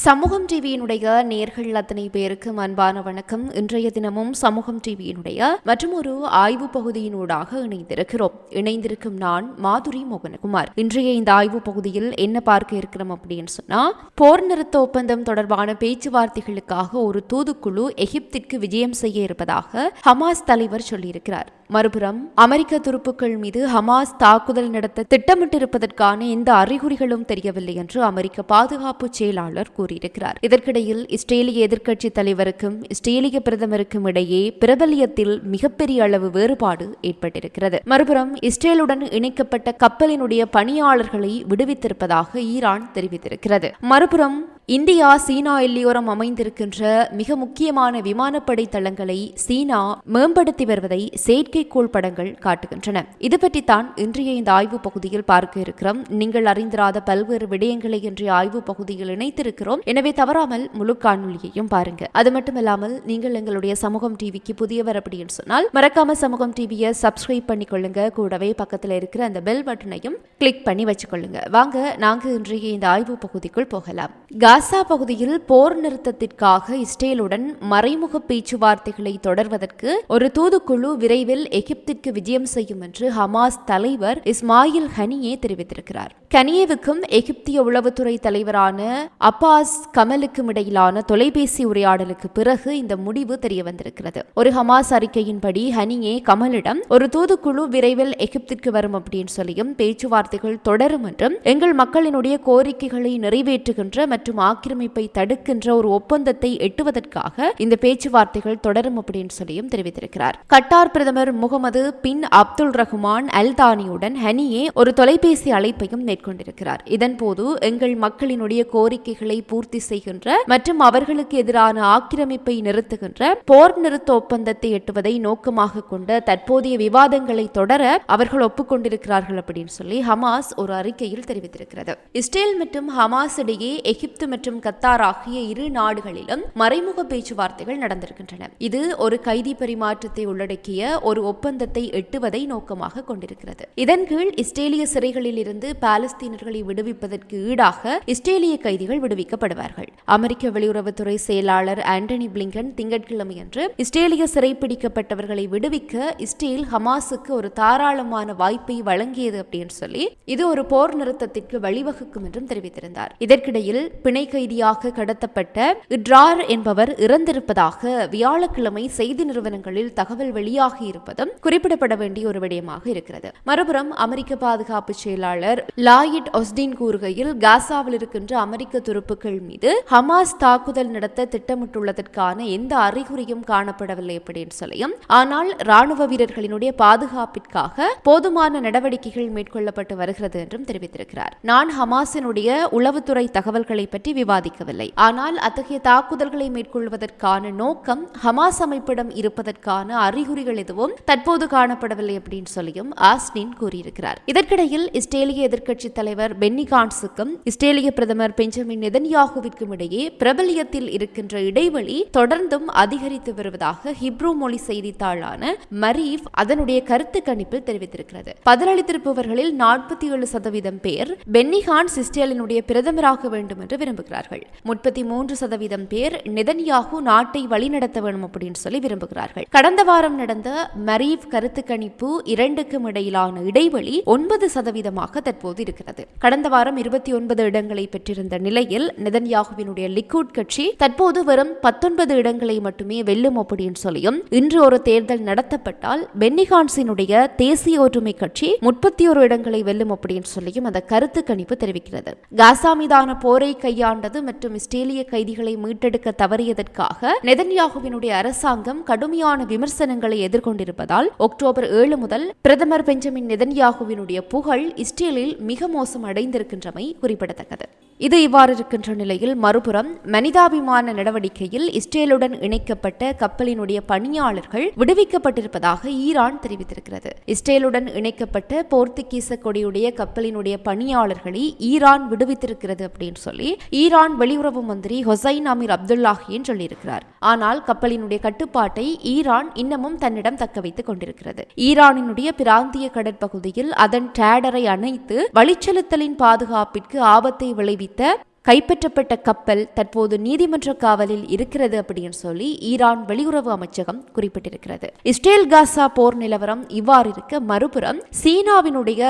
சமூகம் டிவியினுடைய நேர்கள் அத்தனை பேருக்கு அன்பான வணக்கம். இன்றைய தினமும் சமூகம் டிவியினுடைய மற்றும் ஒரு ஆய்வு பகுதியினூடாக இணைந்திருக்கிறோம். இணைந்திருக்கும் நான் மாதுரி மோகனகுமார். இன்றைய இந்த ஆய்வு பகுதியில் என்ன பார்க்க இருக்கிறோம் அப்படின்னு சொன்னா போர் நிறுத்த ஒப்பந்தம் தொடர்பான பேச்சுவார்த்தைகளுக்காக ஒரு தூதுக்குழு எகிப்திற்கு விஜயம் செய்ய இருப்பதாக ஹமாஸ் தலைவர் சொல்லியிருக்கிறார். மறுபுறம் அமெரிக்க துருப்புக்கள் மீது ஹமாஸ் தாக்குதல் நடத்த திட்டமிட்டிருப்பதற்கான எந்த அறிகுறிகளும் தெரியவில்லை என்று அமெரிக்க பாதுகாப்பு செயலாளர் கூறியிருக்கிறார். இதற்கிடையில் இஸ்ரேலிய எதிர்க்கட்சி தலைவருக்கும் இஸ்ரேலிய பிரதமருக்கும் இடையே பிரபல்யத்தில் மிகப்பெரிய அளவு வேறுபாடு ஏற்பட்டிருக்கிறது. மறுபுறம் இஸ்ரேலுடன் இணைக்கப்பட்ட கப்பலினுடைய பணியாளர்களை விடுவித்திருப்பதாக ஈரான் தெரிவித்திருக்கிறது. மறுபுறம் இந்தியா சீனா எல்லையோரம் அமைந்திருக்கின்ற மிக முக்கியமான விமானப்படை தளங்களை சீனா மேம்படுத்தி வருவதை செயற்கைக்கோள் படங்கள் காட்டுகின்றன. இது பற்றித்தான் இன்றைய இந்த ஆய்வு பகுதியில் பார்க்க இருக்கிறோம். நீங்கள் அறிந்திராத பல்வேறு விடயங்களை இன்றைய ஆய்வு பகுதியில் இணைத்திருக்கிறோம். எனவே தவறாமல் முழு காணொலியையும் பாருங்க. அது மட்டுமில்லாமல் நீங்கள் எங்களுடைய சமூகம் டிவிக்கு புதியவர் அப்படின்னு சொன்னால் மறக்காம சமூகம் டிவியை சப்ஸ்கிரைப் பண்ணிக்கொள்ளுங்க. கூடவே பக்கத்தில் இருக்கிற அந்த பெல் பட்டனையும் கிளிக் பண்ணி வச்சுக்கொள்ளுங்க. வாங்க நாங்கள் இன்றைய இந்த ஆய்வு பகுதிக்குள் போகலாம். காசா பகுதியில் போர் நிறுத்தத்திற்காக இஸ்ரேலுடன் மறைமுக பேச்சுவார்த்தைகளை தொடர்வதற்கு ஒரு தூதுக்குழு விரைவில் எகிப்திற்கு விஜயம் செய்யும் என்று ஹமாஸ் தலைவர் இஸ்மாயில் ஹனியே தெரிவித்திருக்கிறார். கனியேவுக்கும் எகிப்திய உளவுத்துறை தலைவரான அப்பாஸ் கமலுக்கும் இடையிலான தொலைபேசி உரையாடலுக்கு பிறகு இந்த முடிவு தெரிய வந்திருக்கிறது ஒரு ஹமாஸ் அறிக்கையின்படி ஹனியே கமலிடம் ஒரு தூதுக்குழு விரைவில் எகிப்திற்கு வரும் அப்படின்னு சொல்லியும் பேச்சுவார்த்தைகள் தொடரும் என்றும் எங்கள் மக்களினுடைய கோரிக்கைகளை நிறைவேற்றுகின்ற மற்றும் ஆக்கிரமிப்பை தடுக்கின்ற ஒரு ஒப்பந்தத்தை எட்டுவதற்காக இந்த பேச்சுவார்த்தைகள் தொடரும் அப்படின்னு சொல்லியும் தெரிவித்திருக்கிறார். கட்டார் பிரதமர் முகமது பின் அப்துல் ரஹ்மான் அல் தானியுடன் ஹனியே ஒரு தொலைபேசி அழைப்பையும் மேற்கொண்டிருக்கிறார். இதன்போது எங்கள் மக்களினுடைய கோரிக்கைகளை பூர்த்தி செய்கின்ற மற்றும் அவர்களுக்கு எதிரான ஆக்கிரமிப்பை நிறுத்துகின்ற போர் நிறுத்த ஒப்பந்தத்தை எட்டுவதை நோக்கமாக கொண்ட தற்போதைய விவாதங்களை தொடர அவர்கள் ஒப்புக்கொண்டிருக்கிறார்கள் அப்படின்னு சொல்லி ஹமாஸ் ஒரு அறிக்கையில் தெரிவித்திருக்கிறது. இஸ்ரேல் மற்றும் ஹமாஸ் இடையே எகிப்து மற்றும் கத்தார் ஆகிய இரு நாடுகளிலும் மறைமுக பேச்சுவார்த்தைகள் நடந்திருக்கின்றன. இது ஒரு கைதி பரிமாற்றத்தை உள்ளடக்கிய ஒரு ஒப்பந்தத்தை எட்டுவதை நோக்கமாக கொண்டிருக்கிறது. இதன் கீழ் இஸ்ரேலிய சிறைகளில் இருந்து பாலஸ்தீனர்களை விடுவிப்பதற்கு ஈடாக இஸ்ரேலிய கைதிகள் விடுவிக்கப்படுவார்கள். அமெரிக்க வெளியுறவுத்துறை செயலாளர் ஆண்டனி பிளிங்கன் திங்கட்கிழமையன்று இஸ்ரேலிய சிறைப்பிடிக்கப்பட்டவர்களை விடுவிக்க இஸ்ரேல் ஹமாஸுக்கு ஒரு தாராளமான வாய்ப்பை வழங்கியது அப்படின்னு சொல்லி இது ஒரு போர் நிறுத்தத்திற்கு வழிவகுக்கும் என்றும் தெரிவித்திருந்தார். இதற்கிடையில் பிணை கைதியாக கடத்தப்பட்ட இட்ரார் என்பவர் இறந்திருப்பதாக வியாழக்கிழமை செய்தி நிறுவனங்களில் தகவல் வெளியாகி இருப்பதும் குறிப்பிடப்பட வேண்டிய ஒரு விடயமாக இருக்கிறது. மறுபுறம் அமெரிக்க பாதுகாப்பு செயலாளர் லாயிட் ஒஸ்டின் கூறுகையில் காசாவில் இருக்கின்ற அமெரிக்க துருப்புக்கள் மீது ஹமாஸ் தாக்குதல் நடத்த திட்டமிட்டுள்ளதற்கான எந்த அறிகுறியும் காணப்படவில்லை அப்படின்னு சொல்லியும் ஆனால் ராணுவ வீரர்களினுடைய பாதுகாப்பிற்காக போதுமான நடவடிக்கைகள் மேற்கொள்ளப்பட்டு வருகிறது என்றும் தெரிவித்திருக்கிறார். நான் ஹமாஸினுடைய உளவுத்துறை தகவல்களை பற்றி விவாதிக்கவில்லை. ஆனால் அத்தகைய தாக்குதல்களை மேற்கொள்வதற்கான நோக்கம் ஹமாஸ் அமைப்பிடம் இருப்பதற்கான அறிகுறிகள் எதுவும் தற்போது காணப்படவில்லை அப்படின்னு சொல்லியும் ஆஸ்டின் கூறியிருக்கிறார். இதற்கிடையில் இஸ்ரேலிய எதிர்க்கட்சி தலைவர் பென்னி கான்ஸுக்கும் இஸ்ரேலிய பிரதமர் பெஞ்சமின் நெதன்யாகுவிற்கும் இடையே பிரபல்யத்தில் இருக்கின்ற இடைவெளி தொடர்ந்தும் அதிகரித்து வருவதாக ஹிப்ரூ மொழி செய்தித்தாளான மரீஃப் அதனுடைய கருத்து கணிப்பில் தெரிவித்திருக்கிறது. பதிலளித்திருப்பவர்களில் நாற்பத்தி ஏழு சதவீதம் பேர் பென்னி கான்ஸ் இஸ்ரேலினுடைய பிரதமராக வேண்டும் என்று விரும்புகிறார்கள். முப்பத்தி மூன்று சதவீதம் பேர் நெதன்யாகு நாட்டை வழிநடத்த வேண்டும் அப்படின்னு சொல்லி விரும்புகிறார்கள். கடந்த வாரம் நடந்த மரீவ் கருத்து கணிப்பு இரண்டுக்கும் இடையிலான இடைவெளி ஒன்பது சதவீதமாக தற்போது இருக்கிறது. கடந்த வாரம் இருபத்தி ஒன்பது இடங்களை பெற்றிருந்த நிலையில் நெதன்யாகுவினுடைய லிக்விட் கட்சி தற்போது வெறும் பத்தொன்பது இடங்களை மட்டுமே வெல்லும் அப்படின்னு சொல்லியும் இன்று ஒரு தேர்தல் நடத்தப்பட்டால் பென்னிகான்ஸினுடைய தேசிய ஒற்றுமை கட்சி முப்பத்தி ஒரு இடங்களை வெல்லும் அப்படின்னு சொல்லியும் அந்த கருத்து கணிப்பு தெரிவிக்கிறது. காசா மீதான போரை கையாண்டது மற்றும் இஸ்ரேலிய கைதிகளை மீட்டெடுக்க தவறியதற்காக நெதன்யாகுவினுடைய அரசாங்கம் கடுமையான விமர்சனங்களை எதிர்கொண்டிருப்பதால் அக்டோபர் ஏழு முதல் பிரதமர் பெஞ்சமின் நெதன்யாகுவினுடைய புகழ் இஸ்ரேலில் மிக மோசம் அடைந்திருக்கின்றமை குறிப்பிடத்தக்கது. இது இவ்வாறு இருக்கின்ற நிலையில் மறுபுறம் மனிதாபிமான நடவடிக்கையில் இஸ்ரேலுடன் இணைக்கப்பட்ட கப்பலினுடைய பணியாளர்கள் விடுவிக்கப்பட்டிருப்பதாக ஈரான் தெரிவித்திருக்கிறது. இஸ்ரேலுடன் இணைக்கப்பட்ட போர்த்துகீச கொடியுடைய கப்பலினுடைய பணியாளர்களை ஈரான் விடுவித்திருக்கிறது அப்படின்னு சொல்லி ஈரான் வெளியுறவு மந்திரி ஹொசைன் அமீர் அப்துல்லாஹியின் சொல்லியிருக்கிறார். ஆனால் கப்பலினுடைய கட்டுப்பாட்டை ஈரான் இன்னமும் தன்னிடம் தக்க வைத்துக் கொண்டிருக்கிறது. ஈரானினுடைய பிராந்திய கடற்பகுதியில் அதன் டேடரை அணைத்து வழிச்செலுத்தலின் பாதுகாப்பிற்கு ஆபத்தை விளைவித்து That. கைப்பற்றப்பட்ட கப்பல் தற்போது நீதிமன்ற காவலில் இருக்கிறது அப்படின்னு சொல்லி ஈரான் வெளியுறவு அமைச்சகம் குறிப்பிட்டிருக்கிறது. இஸ்ரேல் காசா போர் நிலவரம் இவ்வாறு இருக்க மறுபுறம் சீனாவினுடைய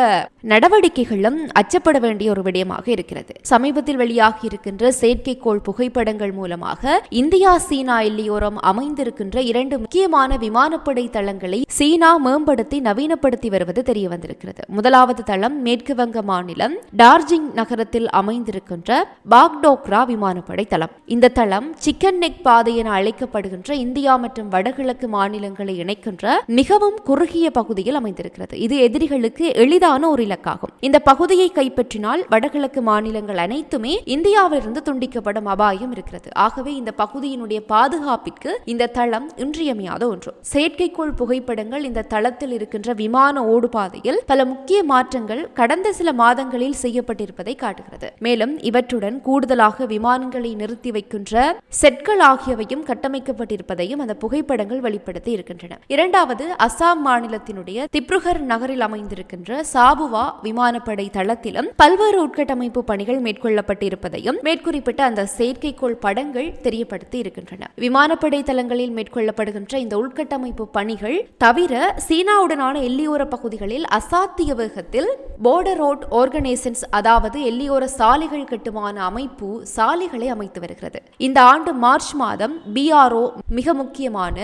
நடவடிக்கைகளும் அச்சப்பட வேண்டிய ஒரு விடயமாக இருக்கிறது. சமீபத்தில் வெளியாகி இருக்கின்ற செயற்கைக்கோள் புகைப்படங்கள் மூலமாக இந்தியா சீனா எல்லையோரம் அமைந்திருக்கின்ற இரண்டு முக்கியமான விமானப்படை தளங்களை சீனா மேம்படுத்தி நவீனப்படுத்தி வருவது தெரிய வந்திருக்கிறது முதலாவது தளம் மேற்கு வங்க மாநிலம் டார்ஜிங் நகரத்தில் அமைந்திருக்கின்ற பாக்டோக்ரா விமானப்படை தளம் இந்த தளம் சிக்கன் நெக் பாதை என அழைக்கப்படுகின்ற இந்தியா மற்றும் வடகிழக்கு மாநிலங்களை இணைக்கின்ற மிகவும் குறுகிய பகுதியில் அமைந்திருக்கிறது. இது எதிரிகளுக்கு எளிதான ஒரு இலக்காகும். இந்த பகுதியை கைப்பற்றினால் வடகிழக்கு மாநிலங்கள் அனைத்துமே இந்தியாவிலிருந்து துண்டிக்கப்படும் அபாயம் இருக்கிறது. ஆகவே இந்த பகுதியினுடைய பாதுகாப்பிற்கு இந்த தளம் இன்றியமையாத ஒன்று. செயற்கைக்கோள் புகைப்படங்கள் இந்த தளத்தில் இருக்கின்ற விமான ஓடுபாதையில் பல முக்கிய மாற்றங்கள் கடந்த சில மாதங்களில் செய்யப்பட்டிருப்பதை காட்டுகிறது. மேலும் இவற்றுடன் கூடுதலாக விமானங்களை நிறுத்தி வைக்கின்ற செட்கள் ஆகியவையும் கட்டமைக்கப்பட்டிருப்பதையும் அந்த புகைப்படங்கள் வெளிப்படுத்தி இருக்கின்றன. இரண்டாவது அசாம் மாநிலத்தினுடைய திப்ருகர் நகரில் அமைந்திருக்கின்ற சாபுவா விமானப்படை தளத்திலும் பல்வேறு உட்கட்டமைப்பு பணிகள் மேற்கொள்ளப்பட்டிருப்பதையும் மேற்குறிப்பிட்ட அந்த செயற்கைக்கோள் படங்கள் தெரியப்படுத்தி இருக்கின்றன. விமானப்படை தளங்களில் மேற்கொள்ளப்படுகின்ற இந்த உள்கட்டமைப்பு பணிகள் தவிர சீனாவுடனான எல்லியோர பகுதிகளில் அசாத்திய வேகத்தில் போர்டர் ரோட் ஆர்கனைசன்ஸ் அதாவது எல்லியோர சாலைகள் கட்டுமான அமைப்பு சாலைகளை அமைத்து வருகிறது. இந்த ஆண்டு மார்ச் மாதம் பிஆர்ஓ மிக முக்கியமான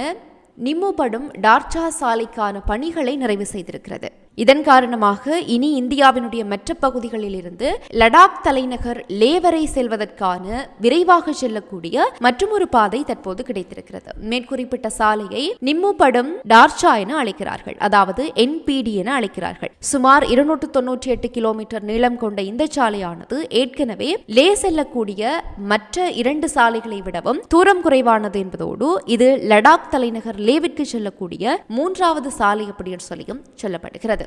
நிம்முபடும் டார்ச்சா சாலைக்கான பணிகளை நிறைவு செய்திருக்கிறது. இதன் காரணமாக இனி இந்தியாவினுடைய மற்ற பகுதிகளிலிருந்து லடாக் தலைநகர் லே வரை செல்வதற்கான விரைவாக செல்லக்கூடிய மற்றொரு பாதை தற்போது கிடைத்திருக்கிறது. மேற்குறிப்பிட்ட சாலையை நிம்மு படம் டார்ச்சா என அழைக்கிறார்கள். அதாவது என்பிடி என அழைக்கிறார்கள். சுமார் இருநூற்று தொன்னூற்றி எட்டு கிலோமீட்டர் நீளம் கொண்ட இந்த சாலையானது ஏற்கனவே லே செல்லக்கூடிய மற்ற இரண்டு சாலைகளை விடவும் தூரம் குறைவானது என்பதோடு இது லடாக் தலைநகர் லேவிற்கு செல்லக்கூடிய மூன்றாவது சாலை அப்படின்னு சொல்லியும் சொல்லப்படுகிறது.